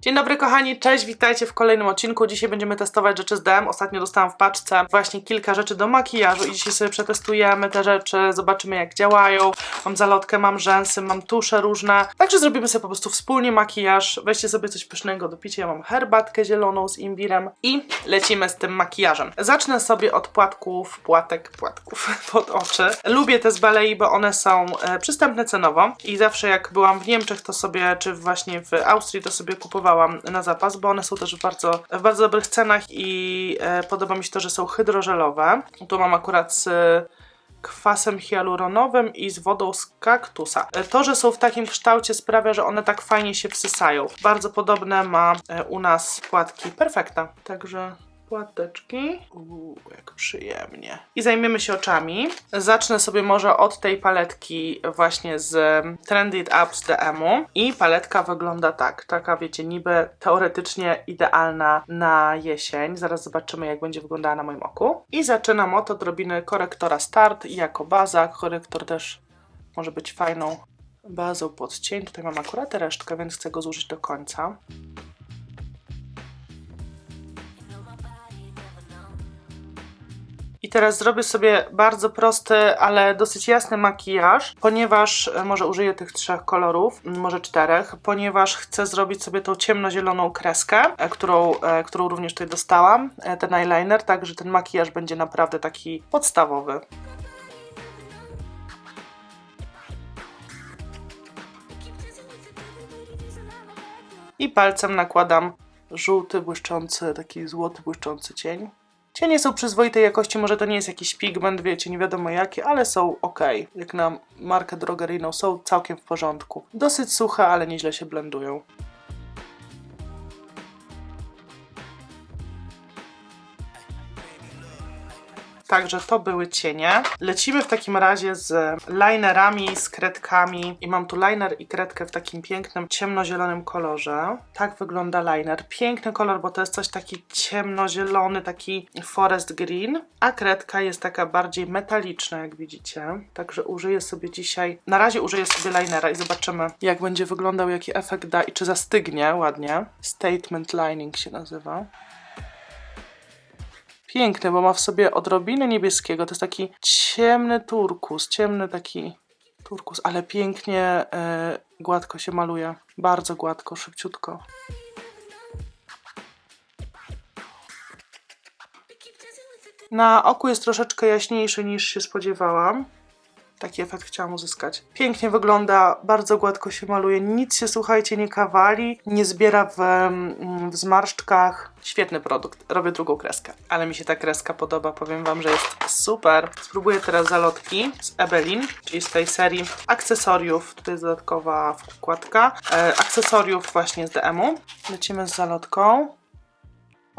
Dzień dobry kochani, cześć, witajcie w kolejnym odcinku. Dzisiaj będziemy testować rzeczy z DM. Ostatnio dostałam w paczce właśnie kilka rzeczy do makijażu i dzisiaj sobie przetestujemy te rzeczy, zobaczymy jak działają. Mam zalotkę, mam rzęsy, mam tusze różne. Także zrobimy sobie po prostu wspólnie makijaż. Weźcie sobie coś pysznego do picia. Ja mam herbatkę zieloną z imbirem i lecimy z tym makijażem. Zacznę sobie od płatków, płatek, płatków pod oczy. Lubię te z Balei, bo one są e, przystępne cenowo i zawsze jak byłam w Niemczech, to sobie, czy właśnie w Austrii, to sobie kupowałam na zapas, bo one są też w bardzo, w bardzo dobrych cenach i e, podoba mi się to, że są hydrożelowe. Tu mam akurat z kwasem hialuronowym i z wodą z kaktusa. E, To, że są w takim kształcie sprawia, że one tak fajnie się wsysają. Bardzo podobne ma e, u nas płatki Perfekta. Także płateczki. Uuu, jak przyjemnie. I zajmiemy się oczami. Zacznę sobie może od tej paletki właśnie z Trendy It Up z DM-u. I paletka wygląda tak. Taka, wiecie, niby teoretycznie idealna na jesień. Zaraz zobaczymy, jak będzie wyglądała na moim oku. I zaczynam od odrobiny korektora Start jako baza. Korektor też może być fajną bazą pod cień. Tutaj mam akurat resztkę, więc chcę go zużyć do końca. I teraz zrobię sobie bardzo prosty, ale dosyć jasny makijaż, ponieważ e, może użyję tych trzech kolorów, m, może czterech, ponieważ chcę zrobić sobie tą ciemnozieloną kreskę, e, którą, e, którą również tutaj dostałam, ten eyeliner, także ten makijaż będzie naprawdę taki podstawowy. I palcem nakładam żółty, błyszczący, taki złoty, błyszczący cień. Cienie są przyzwoitej jakości, może to nie jest jakiś pigment, wiecie, nie wiadomo jaki, ale są ok. Jak na markę drogeryjną są całkiem w porządku. Dosyć suche, ale nieźle się blendują. Także to były cienie. Lecimy w takim razie z linerami, z kredkami. I mam tu liner i kredkę w takim pięknym ciemnozielonym kolorze. Tak wygląda liner. Piękny kolor, bo to jest coś taki ciemnozielony, taki forest green. A kredka jest taka bardziej metaliczna, jak widzicie. Także użyję sobie dzisiaj... Na razie użyję sobie linera i zobaczymy, jak będzie wyglądał, jaki efekt da i czy zastygnie ładnie. Statement lining się nazywa. Piękny, bo ma w sobie odrobinę niebieskiego. To jest taki ciemny turkus, ciemny taki turkus, ale pięknie e, gładko się maluje. Bardzo gładko, szybciutko. Na oku jest troszeczkę jaśniejszy niż się spodziewałam. Taki efekt chciałam uzyskać. Pięknie wygląda, bardzo gładko się maluje, nic się słuchajcie nie kawali, nie zbiera w, mm, w zmarszczkach. Świetny produkt. Robię drugą kreskę, ale mi się ta kreska podoba, powiem wam, że jest super. Spróbuję teraz zalotki z Ebelin, czyli z tej serii akcesoriów. Tutaj jest dodatkowa wkładka. E, akcesoriów właśnie z DM-u. Lecimy z zalotką.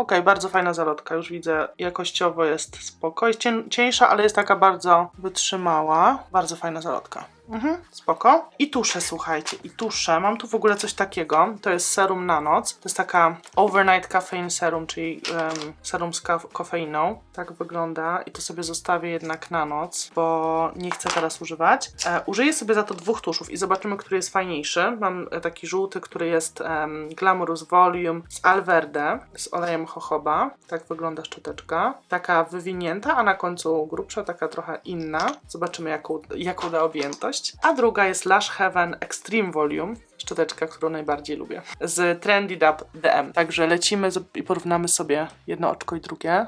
Okej, bardzo fajna zalotka, już widzę, jakościowo jest spoko. Jest cieńsza, ale jest taka bardzo wytrzymała. Bardzo fajna zalotka. Mhm, spoko. I tusze, słuchajcie, i tusze. Mam tu w ogóle coś takiego. To jest serum na noc. To jest taka overnight caffeine serum, czyli em, serum z kofeiną. Tak wygląda. I to sobie zostawię jednak na noc, bo nie chcę teraz używać. E, użyję sobie za to dwóch tuszów i zobaczymy, który jest fajniejszy. Mam e, taki żółty, który jest em, Glamorous Volume z Alverde, z olejem jojoba. Tak wygląda szczoteczka. Taka wywinięta, a na końcu grubsza, taka trochę inna. Zobaczymy, jaką, jaką da objętość. A druga jest Lash Heaven Extreme Volume. Szczoteczka, którą najbardziej lubię. Z Trendy Dub DM. Także lecimy i porównamy sobie jedno oczko i drugie.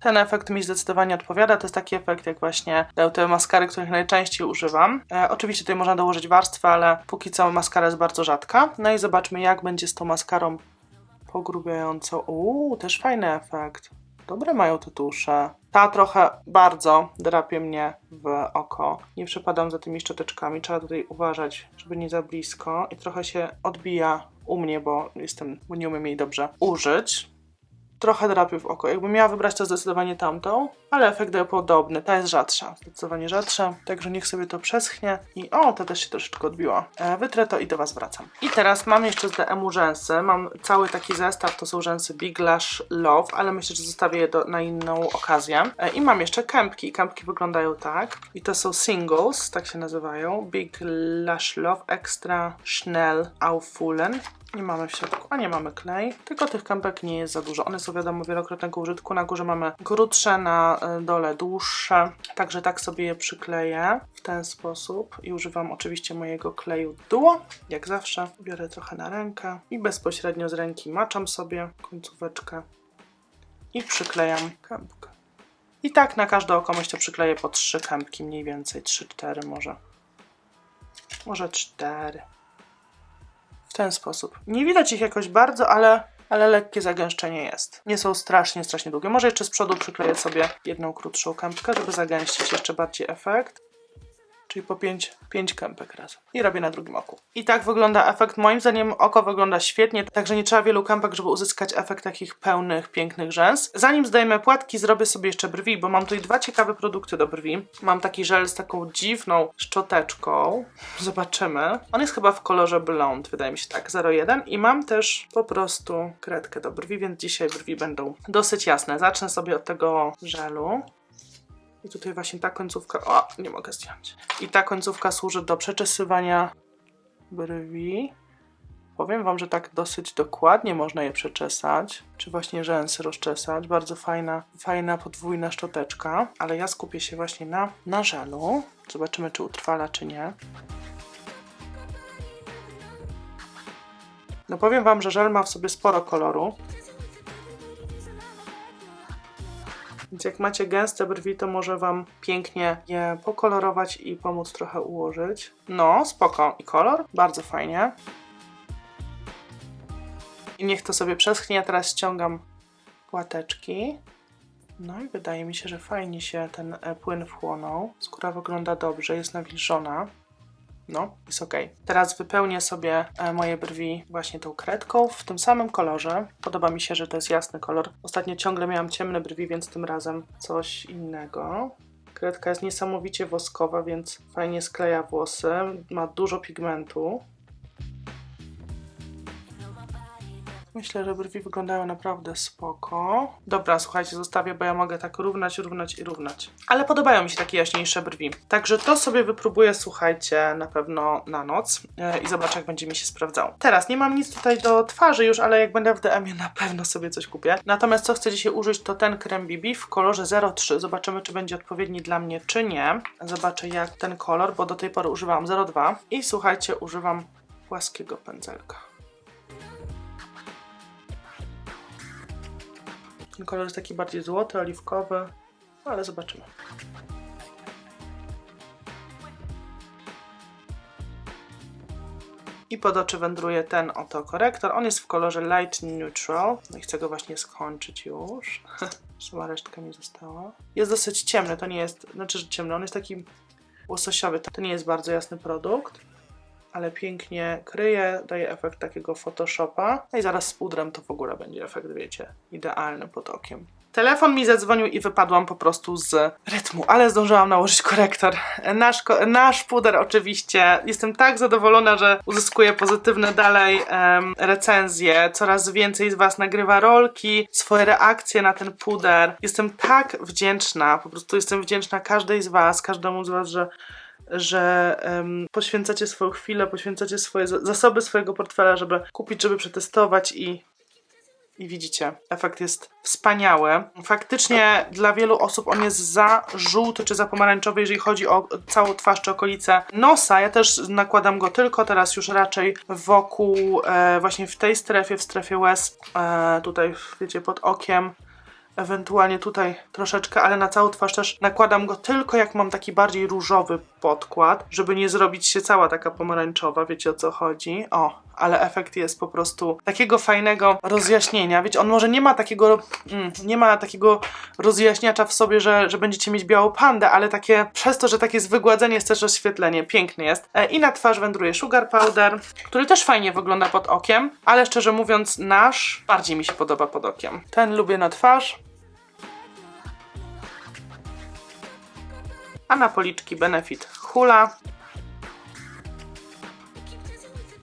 Ten efekt mi zdecydowanie odpowiada. To jest taki efekt, jak właśnie te maskary, których najczęściej używam. E, oczywiście tutaj można dołożyć warstwę, ale póki co maskara jest bardzo rzadka. No i zobaczmy, jak będzie z tą maskarą pogrubiającą. Uuu, też fajny efekt. Dobre mają te tusze. Ta trochę bardzo drapie mnie w oko. Nie przepadam za tymi szczoteczkami. Trzeba tutaj uważać, żeby nie za blisko. I trochę się odbija u mnie, bo jestem, bo nie umiem jej dobrze użyć. Trochę drapie w oko. Jakbym miała wybrać, to zdecydowanie tamtą, ale efekt daje podobny. Ta jest rzadsza, zdecydowanie rzadsza, także niech sobie to przeschnie. I o, ta też się troszeczkę odbiła. E, wytrę to i do Was wracam. I teraz mam jeszcze z DM-u rzęsy. Mam cały taki zestaw, to są rzęsy Big Lash Love, ale myślę, że zostawię je do, na inną okazję. E, I mam jeszcze kępki. Kępki wyglądają tak. I to są singles, tak się nazywają. Big Lash Love Extra Schnell Auffüllen. Nie mamy w środku, a nie mamy klej, tylko tych kępek nie jest za dużo. One są wiadomo wielokrotnego użytku. Na górze mamy krótsze, na y, dole dłuższe. Także tak sobie je przykleję w ten sposób. I używam oczywiście mojego kleju Duo, jak zawsze. Biorę trochę na rękę i bezpośrednio z ręki maczam sobie końcóweczkę i przyklejam kępkę. I tak na każde oko myślę przykleję po trzy kępki mniej więcej, 3-4 może. Może 4 w ten sposób. Nie widać ich jakoś bardzo, ale, ale lekkie zagęszczenie jest. Nie są strasznie, strasznie długie. Może jeszcze z przodu przykleję sobie jedną krótszą kępkę, żeby zagęścić jeszcze bardziej efekt. Czyli po 5, 5 kępek razem. I robię na drugim oku. I tak wygląda efekt. Moim zdaniem oko wygląda świetnie, także nie trzeba wielu kępek, żeby uzyskać efekt takich pełnych, pięknych rzęs. Zanim zdejmę płatki, zrobię sobie jeszcze brwi, bo mam tutaj dwa ciekawe produkty do brwi. Mam taki żel z taką dziwną szczoteczką. Zobaczymy. On jest chyba w kolorze blond, wydaje mi się tak, 01. I mam też po prostu kredkę do brwi, więc dzisiaj brwi będą dosyć jasne. Zacznę sobie od tego żelu. I tutaj właśnie ta końcówka. O, nie mogę zdjąć. I ta końcówka służy do przeczesywania brwi. Powiem Wam, że tak dosyć dokładnie można je przeczesać, czy właśnie rzęsy rozczesać. Bardzo fajna, fajna podwójna szczoteczka, ale ja skupię się właśnie na, na żelu. Zobaczymy, czy utrwala, czy nie. No powiem Wam, że żel ma w sobie sporo koloru. Więc jak macie gęste brwi, to może Wam pięknie je pokolorować i pomóc trochę ułożyć. No, spoko. I kolor? Bardzo fajnie. I niech to sobie przeschnie. Teraz ściągam płateczki. No i wydaje mi się, że fajnie się ten e, płyn wchłonął. Skóra wygląda dobrze, jest nawilżona. No, jest ok. Teraz wypełnię sobie e, moje brwi właśnie tą kredką w tym samym kolorze. Podoba mi się, że to jest jasny kolor. Ostatnio ciągle miałam ciemne brwi, więc tym razem coś innego. Kredka jest niesamowicie woskowa, więc fajnie skleja włosy. Ma dużo pigmentu. Myślę, że brwi wyglądają naprawdę spoko. Dobra, słuchajcie, zostawię, bo ja mogę tak równać, równać i równać. Ale podobają mi się takie jaśniejsze brwi. Także to sobie wypróbuję, słuchajcie, na pewno na noc yy, i zobaczę, jak będzie mi się sprawdzało. Teraz nie mam nic tutaj do twarzy już, ale jak będę w DM-ie, na pewno sobie coś kupię. Natomiast co chcę dzisiaj użyć, to ten krem BB w kolorze 03. Zobaczymy, czy będzie odpowiedni dla mnie, czy nie. Zobaczę, jak ten kolor, bo do tej pory używałam 02. I słuchajcie, używam płaskiego pędzelka. Ten kolor jest taki bardziej złoty, oliwkowy, ale zobaczymy. I pod oczy wędruje ten oto korektor. On jest w kolorze light neutral. No i chcę go właśnie skończyć już. Sama resztka mi została. Jest dosyć ciemny, to nie jest, znaczy, że ciemny, on jest taki łososiowy. To nie jest bardzo jasny produkt, ale pięknie kryje, daje efekt takiego Photoshopa. No i zaraz z pudrem to w ogóle będzie efekt, wiecie, idealny pod okiem. Telefon mi zadzwonił i wypadłam po prostu z rytmu, ale zdążyłam nałożyć korektor. Nasz, nasz puder oczywiście. Jestem tak zadowolona, że uzyskuję pozytywne dalej em, recenzje. Coraz więcej z Was nagrywa rolki, swoje reakcje na ten puder. Jestem tak wdzięczna, po prostu jestem wdzięczna każdej z Was, każdemu z Was, że że em, poświęcacie swoją chwilę, poświęcacie swoje za- zasoby swojego portfela, żeby kupić, żeby przetestować i i widzicie, efekt jest wspaniały. Faktycznie dla wielu osób on jest za żółty czy za pomarańczowy, jeżeli chodzi o całą twarz czy okolice nosa. Ja też nakładam go tylko teraz już raczej wokół, e, właśnie w tej strefie, w strefie łez, e, tutaj wiecie, pod okiem. Ewentualnie tutaj troszeczkę, ale na całą twarz też nakładam go tylko jak mam taki bardziej różowy podkład, żeby nie zrobić się cała taka pomarańczowa, wiecie o co chodzi. O, ale efekt jest po prostu takiego fajnego rozjaśnienia. Wiecie, on może nie ma takiego, mm, nie ma takiego rozjaśniacza w sobie, że, że będziecie mieć białą pandę, ale takie, przez to, że takie jest wygładzenie, jest też rozświetlenie. Piękny jest. E, I na twarz wędruje Sugar Powder, który też fajnie wygląda pod okiem, ale szczerze mówiąc, nasz bardziej mi się podoba pod okiem. Ten lubię na twarz. A na policzki Benefit Hula.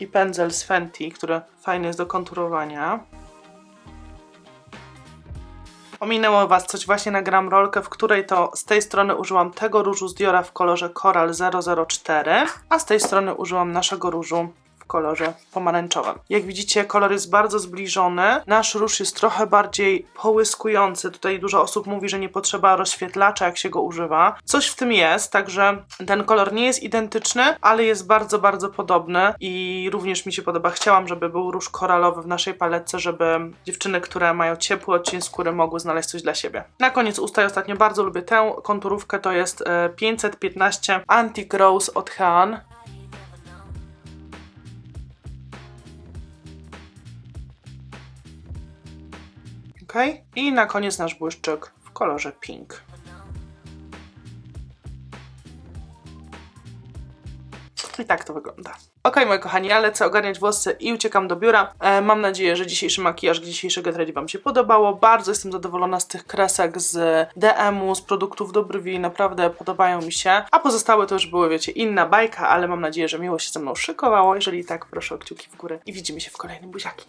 I pędzel z Fenty, który fajny jest do konturowania. Ominęło Was coś, właśnie nagram rolkę, w której to z tej strony użyłam tego różu z Diora w kolorze Coral 004, a z tej strony użyłam naszego różu kolorze pomarańczowym. Jak widzicie, kolor jest bardzo zbliżony. Nasz róż jest trochę bardziej połyskujący. Tutaj dużo osób mówi, że nie potrzeba rozświetlacza, jak się go używa. Coś w tym jest, także ten kolor nie jest identyczny, ale jest bardzo, bardzo podobny i również mi się podoba. Chciałam, żeby był róż koralowy w naszej paletce, żeby dziewczyny, które mają ciepły odcień skóry, mogły znaleźć coś dla siebie. Na koniec usta ostatnio bardzo lubię tę konturówkę, to jest e, 515 Antique Rose od Han. Ok. I na koniec nasz błyszczyk w kolorze pink. I tak to wygląda. Ok, moi kochani, ja lecę ogarniać włosy i uciekam do biura. E, mam nadzieję, że dzisiejszy makijaż, dzisiejszy get Wam się podobało. Bardzo jestem zadowolona z tych kresek z DM-u, z produktów do brwi. Naprawdę podobają mi się. A pozostałe to już były, wiecie, inna bajka, ale mam nadzieję, że miło się ze mną szykowało. Jeżeli tak, proszę o kciuki w górę i widzimy się w kolejnym buziaki.